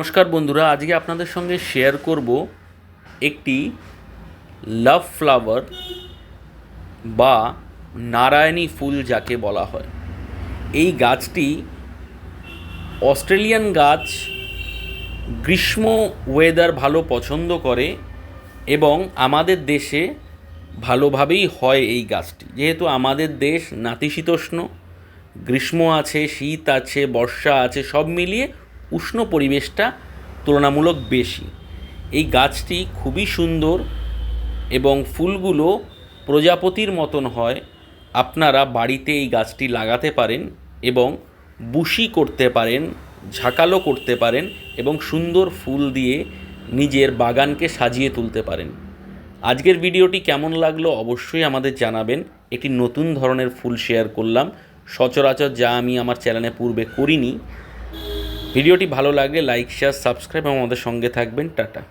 নমস্কার বন্ধুরা, আজকে আপনাদের সঙ্গে শেয়ার করব একটি লাভ ফ্লাওয়ার বা নারায়ণী ফুল যাকে বলা হয়। এই গাছটি অস্ট্রেলিয়ান গাছ, গ্রীষ্ম ওয়েদার ভালো পছন্দ করে এবং আমাদের দেশে ভালোভাবেই হয় এই গাছটি। যেহেতু আমাদের দেশ নাতিশীতোষ্ণ, গ্রীষ্ম আছে, শীত আছে, বর্ষা আছে, সব মিলিয়ে উষ্ণ পরিবেশটা তুলনামূলক বেশি। এই গাছটি খুবই সুন্দর এবং ফুলগুলো প্রজাপতির মতন হয়। আপনারা বাড়িতে এই গাছটি লাগাতে পারেন এবং বুশি করতে পারেন, ঝাঁকালো করতে পারেন এবং সুন্দর ফুল দিয়ে নিজের বাগানকে সাজিয়ে তুলতে পারেন। আজকের ভিডিওটি কেমন লাগল অবশ্যই আমাদের জানাবেন। একটি নতুন ধরনের ফুল শেয়ার করলাম। সচরাচর যা আমি আমার চ্যানেলে পূর্বে করিনি ভিডিওটি ভালো লাগলে লাইক শেয়ার সাবস্ক্রাইব এবং আমাদের সঙ্গে থাকবেন। টাটা।